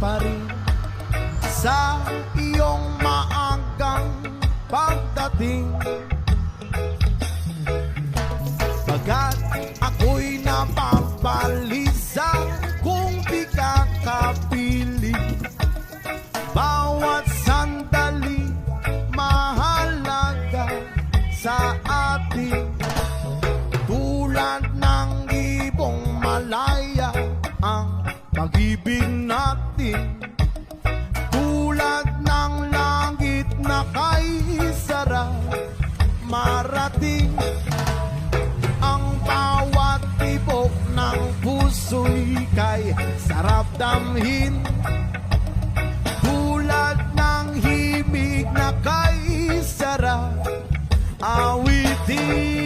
pa rin sa iyong maagang pagdating. Pagkat ako'y napapalisan kung di ka kapili Bawat sandali mahalaga sa ating lagi Tulad ng langit na kay isara Marating ang bawat tibok ng puso'y kay sarap damhin. Tulad ng himig na kay sarap awitin